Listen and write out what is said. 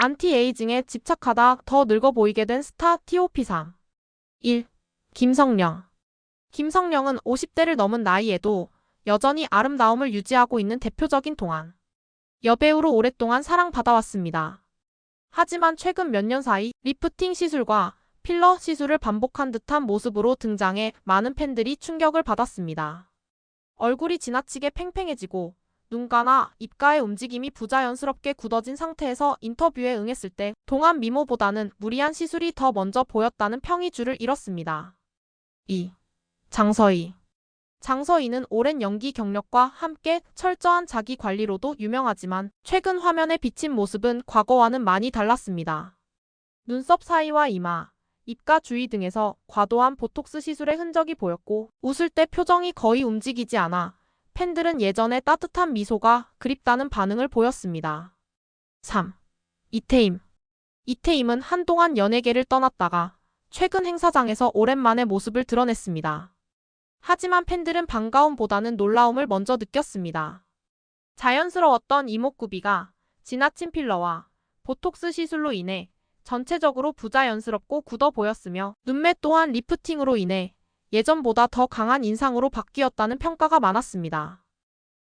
안티에이징에 집착하다 더 늙어 보이게 된 스타 TOP상 1. 김성령 김성령은 50대를 넘은 나이에도 여전히 아름다움을 유지하고 있는 대표적인 동안 여배우로 오랫동안 사랑받아왔습니다. 하지만 최근 몇 년 사이 리프팅 시술과 필러 시술을 반복한 듯한 모습으로 등장해 많은 팬들이 충격을 받았습니다. 얼굴이 지나치게 팽팽해지고 눈가나 입가의 움직임이 부자연스럽게 굳어진 상태에서 인터뷰에 응했을 때 동안 미모보다는 무리한 시술이 더 먼저 보였다는 평이 줄을 잃었습니다. 2. 장서희 장서희는 오랜 연기 경력과 함께 철저한 자기 관리로도 유명하지만 최근 화면에 비친 모습은 과거와는 많이 달랐습니다. 눈썹 사이와 이마, 입가 주위 등에서 과도한 보톡스 시술의 흔적이 보였고 웃을 때 표정이 거의 움직이지 않아 팬들은 예전의 따뜻한 미소가 그립다는 반응을 보였습니다. 3. 이태임 이태임은 한동안 연예계를 떠났다가 최근 행사장에서 오랜만에 모습을 드러냈습니다. 하지만 팬들은 반가움보다는 놀라움을 먼저 느꼈습니다. 자연스러웠던 이목구비가 지나친 필러와 보톡스 시술로 인해 전체적으로 부자연스럽고 굳어 보였으며 눈매 또한 리프팅으로 인해 예전보다 더 강한 인상으로 바뀌었다는 평가가 많았습니다.